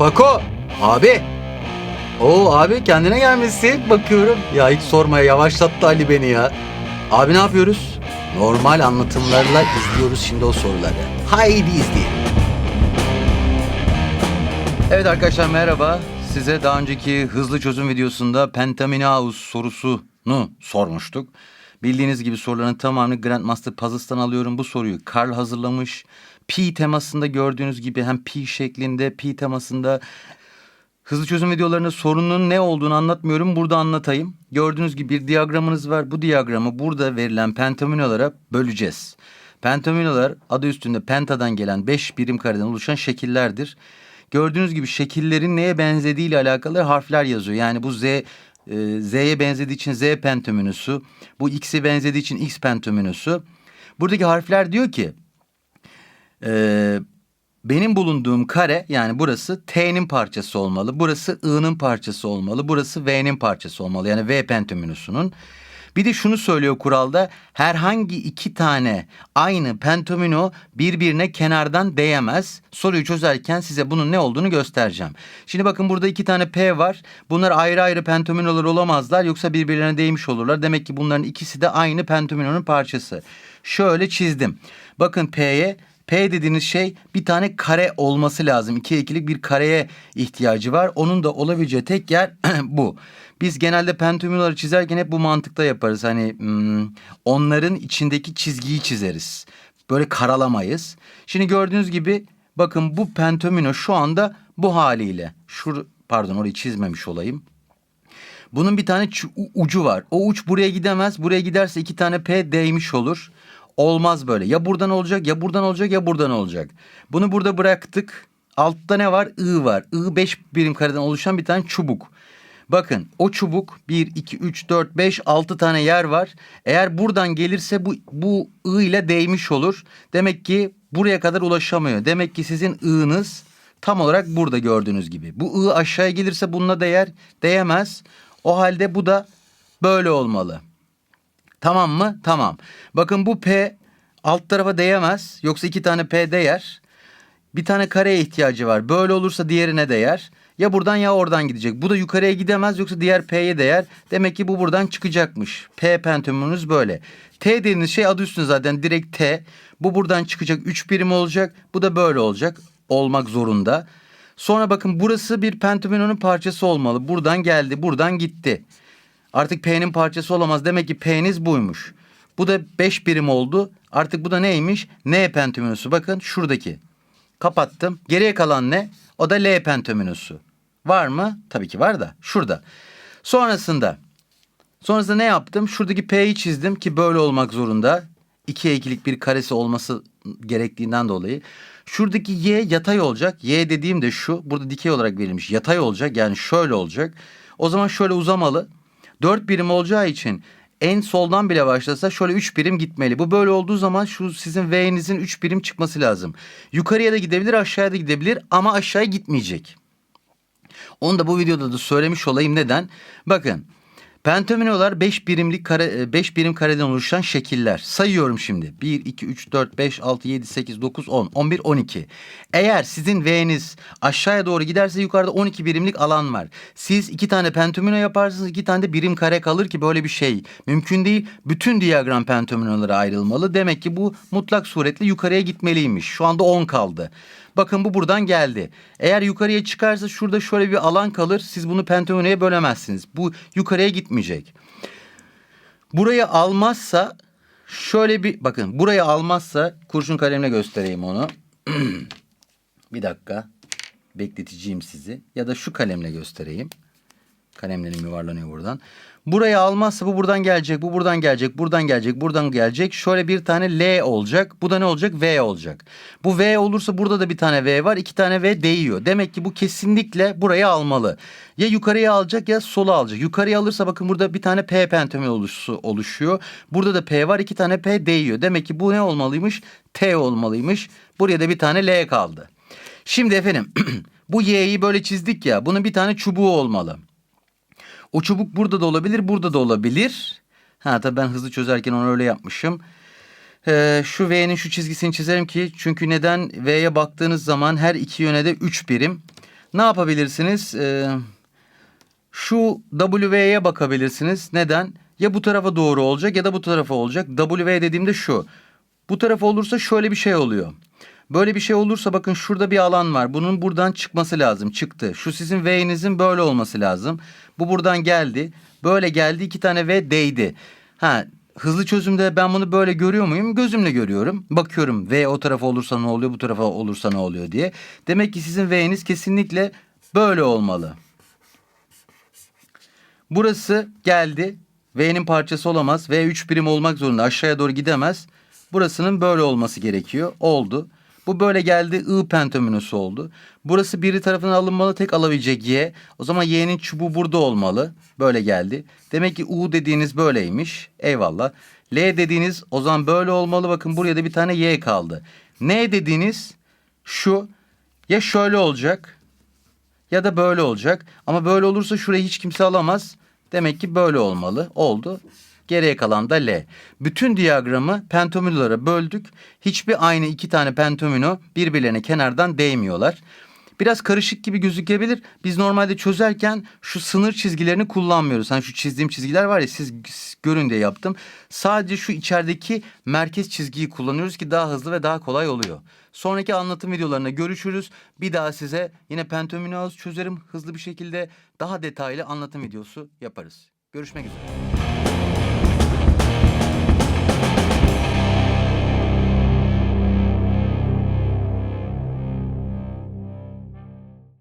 Pako. Abi. Oo abi kendine gelmişsin. Bakıyorum. Ya hiç sormaya yavaşlattı Ali beni ya. Abi ne yapıyoruz? Normal anlatımlarla izliyoruz şimdi o soruları. Haydi izleyelim. Evet arkadaşlar merhaba. Size daha önceki hızlı çözüm videosunda Pentaminaus sorusunu sormuştuk. Bildiğiniz gibi soruların tamamını Grandmaster Puzzles'tan alıyorum. Bu soruyu Carl hazırlamış. Pi temasında gördüğünüz gibi hem pi şeklinde pi temasında Hızlı çözüm videolarında sorunun ne olduğunu anlatmıyorum. Burada anlatayım. Gördüğünüz gibi bir diyagramınız var. Bu diyagramı burada verilen pentaminolara böleceğiz. Pentaminolar adı üstünde pentadan gelen 5 birim kareden oluşan şekillerdir. Gördüğünüz gibi şekillerin neye benzediği ile alakalı harfler yazıyor. Yani bu Z e, Z'ye benzediği için Z pentaminosu, bu X'e benzediği için X pentaminosu. Buradaki harfler diyor ki e, benim bulunduğum kare yani burası T'nin parçası olmalı. Burası I'nın parçası olmalı. Burası V'nin parçası olmalı. Yani V pentominosunun. Bir de şunu söylüyor kuralda herhangi iki tane aynı pentomino birbirine kenardan değemez. Soruyu çözerken size bunun ne olduğunu göstereceğim. Şimdi bakın burada iki tane P var. Bunlar ayrı ayrı pentominolar olamazlar yoksa birbirlerine değmiş olurlar. Demek ki bunların ikisi de aynı pentominonun parçası. Şöyle çizdim. Bakın P'ye P dediğiniz şey bir tane kare olması lazım. İkiye ikilik bir kareye ihtiyacı var. Onun da olabileceği tek yer bu. Biz genelde pentominoları çizerken hep bu mantıkta yaparız. Hani hmm, onların içindeki çizgiyi çizeriz. Böyle karalamayız. Şimdi gördüğünüz gibi bakın bu pentomino şu anda bu haliyle. Şur pardon orayı çizmemiş olayım. Bunun bir tane ucu var. O uç buraya gidemez. Buraya giderse iki tane P değmiş olur. Olmaz böyle. Ya buradan olacak ya buradan olacak ya buradan olacak. Bunu burada bıraktık. Altta ne var? I var. I 5 birim kareden oluşan bir tane çubuk. Bakın o çubuk 1, 2, 3, 4, 5, 6 tane yer var. Eğer buradan gelirse bu, bu I ile değmiş olur. Demek ki buraya kadar ulaşamıyor. Demek ki sizin I'nız tam olarak burada gördüğünüz gibi. Bu I aşağıya gelirse bununla değer, değemez. O halde bu da böyle olmalı. Tamam mı? Tamam. Bakın bu P alt tarafa değemez. Yoksa iki tane P değer. Bir tane kareye ihtiyacı var. Böyle olursa diğerine değer. Ya buradan ya oradan gidecek. Bu da yukarıya gidemez yoksa diğer P'ye değer. Demek ki bu buradan çıkacakmış. P pentominumuz böyle. T dediğiniz şey adı üstünde zaten direkt T. Bu buradan çıkacak 3 birim olacak. Bu da böyle olacak. Olmak zorunda. Sonra bakın burası bir pentominonun parçası olmalı. Buradan geldi, buradan gitti. Artık P'nin parçası olamaz. Demek ki P'niz buymuş. Bu da 5 birim oldu. Artık bu da neymiş? N pentominosu. Bakın şuradaki. Kapattım. Geriye kalan ne? O da L pentominosu. Var mı? Tabii ki var da. Şurada. Sonrasında Sonrasında ne yaptım? Şuradaki P'yi çizdim ki böyle olmak zorunda. İkiye ikilik bir karesi olması gerektiğinden dolayı. Şuradaki Y yatay olacak. Y dediğim de şu. Burada dikey olarak verilmiş. Yatay olacak. Yani şöyle olacak. O zaman şöyle uzamalı. 4 birim olacağı için en soldan bile başlasa şöyle 3 birim gitmeli. Bu böyle olduğu zaman şu sizin V'nizin 3 birim çıkması lazım. Yukarıya da gidebilir aşağıya da gidebilir ama aşağıya gitmeyecek. Onu da bu videoda da söylemiş olayım neden? Bakın pentominolar 5 birimlik kare 5 birim kareden oluşan şekiller. Sayıyorum şimdi. 1 2 3 4 5 6 7 8 9 10 11 12. Eğer sizin V'niz aşağıya doğru giderse yukarıda 12 birimlik alan var. Siz iki tane pentomino yaparsınız, iki tane de birim kare kalır ki böyle bir şey mümkün değil. Bütün diyagram pentominolara ayrılmalı. Demek ki bu mutlak suretle yukarıya gitmeliymiş. Şu anda 10 kaldı. Bakın bu buradan geldi. Eğer yukarıya çıkarsa şurada şöyle bir alan kalır. Siz bunu pentominoya bölemezsiniz. Bu yukarıya gitmeyecek. Burayı almazsa şöyle bir bakın burayı almazsa kurşun kalemle göstereyim onu. bir dakika. Bekleteceğim sizi. Ya da şu kalemle göstereyim. Kalemlerim yuvarlanıyor buradan. Burayı almazsa bu buradan gelecek, bu buradan gelecek, buradan gelecek, buradan gelecek. Şöyle bir tane L olacak. Bu da ne olacak? V olacak. Bu V olursa burada da bir tane V var. iki tane V değiyor. Demek ki bu kesinlikle burayı almalı. Ya yukarıya alacak ya sola alacak. Yukarıya alırsa bakın burada bir tane P pentomi oluşu, oluşuyor. Burada da P var. iki tane P değiyor. Demek ki bu ne olmalıymış? T olmalıymış. Buraya da bir tane L kaldı. Şimdi efendim bu Y'yi böyle çizdik ya. Bunun bir tane çubuğu olmalı. O çubuk burada da olabilir, burada da olabilir. Ha tabii ben hızlı çözerken onu öyle yapmışım. Ee, şu V'nin şu çizgisini çizerim ki çünkü neden V'ye baktığınız zaman her iki yöne de 3 birim. Ne yapabilirsiniz? Ee, şu W'ye bakabilirsiniz. Neden? Ya bu tarafa doğru olacak ya da bu tarafa olacak. W dediğimde şu. Bu tarafa olursa şöyle bir şey oluyor. Böyle bir şey olursa bakın şurada bir alan var. Bunun buradan çıkması lazım. Çıktı. Şu sizin V'nizin böyle olması lazım. Bu buradan geldi. Böyle geldi. iki tane V değdi. Ha hızlı çözümde ben bunu böyle görüyor muyum? Gözümle görüyorum. Bakıyorum V o tarafa olursa ne oluyor, bu tarafa olursa ne oluyor diye. Demek ki sizin V'niz kesinlikle böyle olmalı. Burası geldi. V'nin parçası olamaz. V 3 birim olmak zorunda. Aşağıya doğru gidemez. Burasının böyle olması gerekiyor. Oldu. Bu böyle geldi. I pentominosu oldu. Burası biri tarafından alınmalı. Tek alabilecek Y. O zaman Y'nin çubuğu burada olmalı. Böyle geldi. Demek ki U dediğiniz böyleymiş. Eyvallah. L dediğiniz o zaman böyle olmalı. Bakın buraya da bir tane Y kaldı. N dediğiniz şu. Ya şöyle olacak ya da böyle olacak. Ama böyle olursa şurayı hiç kimse alamaz. Demek ki böyle olmalı. Oldu. Geriye kalan da L. Bütün diyagramı pentominolara böldük. Hiçbir aynı iki tane pentomino birbirlerine kenardan değmiyorlar. Biraz karışık gibi gözükebilir. Biz normalde çözerken şu sınır çizgilerini kullanmıyoruz. Hani şu çizdiğim çizgiler var ya siz görün diye yaptım. Sadece şu içerideki merkez çizgiyi kullanıyoruz ki daha hızlı ve daha kolay oluyor. Sonraki anlatım videolarında görüşürüz. Bir daha size yine pentominoz çözerim. Hızlı bir şekilde daha detaylı anlatım videosu yaparız. Görüşmek üzere.